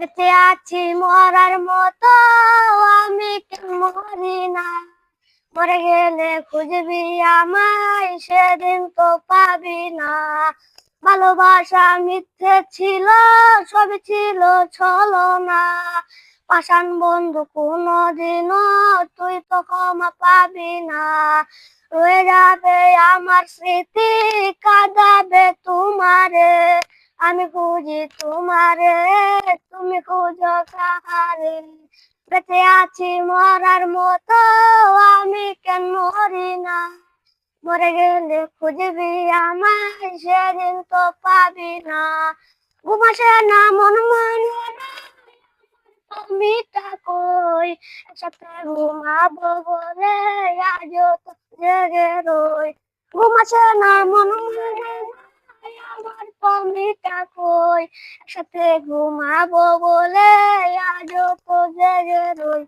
বেঁচে আছি মরার মতো, আমি মরি না। মরে গেলে খুঁজবি আমায়, সেদিন তো পাবি না। ভালোবাসা মিথ্যে ছিল, সবই ছিল ছলো না পাষাণ বন্ধু কোনো কোনোদিনও তুই তো ক্ষমা পাবি না। রয়ে যাবে আমার স্মৃতি, কাঁদাবে তোমারে। আমি খুঁজি তোমারে তুমি খুঁজো বেঁচে আছি মরার মতো, আমি কেন মরি না? মরে গেলে খুঁজবি আমায়, সেদিন তো পাবি না। ঘুমাসে না, মন মানে কই একসাথে ঘুমাবো বলে আজ তো জেগে রই। ঘুমাসে না, মন মানে তুমিটা কই একসাথে ঘুমাবো বলে আজ তো জেগে রই